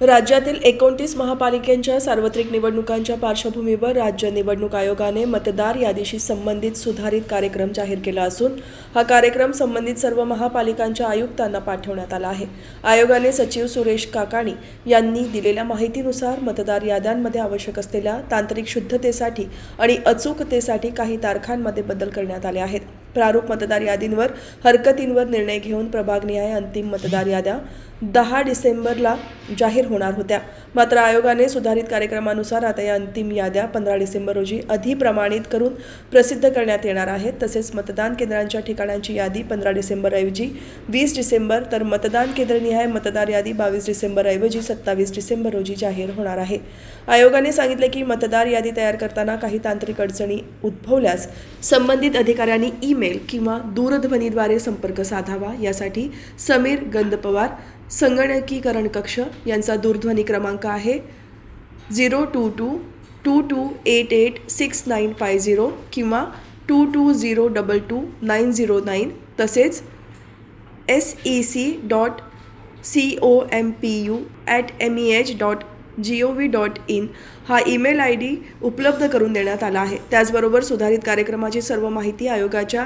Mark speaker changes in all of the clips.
Speaker 1: राज्यातील एकोणतीस महापालिकांच्या सार्वत्रिक निवडणुकांच्या पार्श्वभूमीवर राज्य निवडणूक आयोगाने मतदार यादीशी संबंधित सुधारित कार्यक्रम जाहीर केला असून हा कार्यक्रम संबंधित सर्व महापालिकांच्या आयुक्तांना पाठवण्यात आला आहे. आयोगाने सचिव सुरेश काकाणी यांनी दिलेल्या माहितीनुसार मतदार याद्यांमध्ये आवश्यक असलेल्या तांत्रिक शुद्धतेसाठी आणि अचूकतेसाठी काही तारखांमध्ये बदल करण्यात आले आहेत. प्रारूप मतदार यादींवर हरकतींवर निर्णय घेऊन प्रभागनिहाय अंतिम मतदार याद्या दहा डिसेंबरला जाहीर होणार होत्या. मात्र आयोगाने सुधारित कार्यक्रमानुसार आता या अंतिम याद्या पंधरा डिसेंबर रोजी अधिप्रमाणित करून प्रसिद्ध करण्यात येणार आहेत. तसेच मतदान केंद्रांच्या ठिकाणांची यादी पंधरा डिसेंबरऐवजी वीस डिसेंबर तर मतदान केंद्रनिहाय मतदार यादी बावीस डिसेंबरऐवजी सत्तावीस डिसेंबर रोजी जाहीर होणार आहे. आयोगाने सांगितले की मतदार यादी तयार करताना काही तांत्रिक अडचणी उद्भवल्यास संबंधित अधिकाऱ्यांनी ईमेल किंवा दूरध्वनीद्वारे संपर्क साधावा. यासाठी समीर गंदपवार संगणकीकरण कक्ष यांचा दूरध्वनी क्रमांक आहे zero two two two two eight eight six nine five zero किंवा two two zero double two nine zero nine तसेच S E C dot C O M P U at M E H dot G O V dot in हा email I D उपलब्ध करून देण्यात आला आहे. त्याचबरोबर सुधारित कार्यक्रमाची सर्व माहिती आयोगाच्या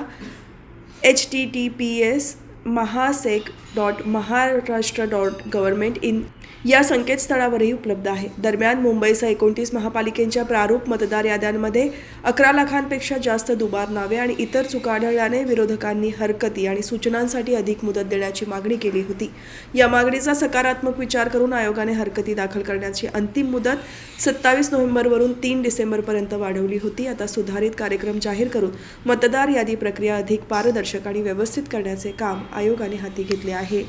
Speaker 1: H T T P S Mahasec dot Maharashtra dot government in या संकेतस्थळावरही उपलब्ध आहे. दरम्यान मुंबईसह एकोणतीस महापालिकेच्या प्रारूप मतदार याद्यांमध्ये अकरा लाखांपेक्षा जास्त दुबार नावे आणि इतर चुका आढळल्याने विरोधकांनी हरकती आणि सूचनांसाठी अधिक मुदत देण्याची मागणी केली होती. या मागणीचा सकारात्मक विचार करून आयोगाने हरकती दाखल करण्याची अंतिम मुदत सत्तावीस नोव्हेंबरवरून तीन डिसेंबरपर्यंत वाढवली होती. आता सुधारित कार्यक्रम जाहीर करून मतदार यादी प्रक्रिया अधिक पारदर्शक आणि व्यवस्थित करण्याचे काम आयोगाने हाती घेतले आहे.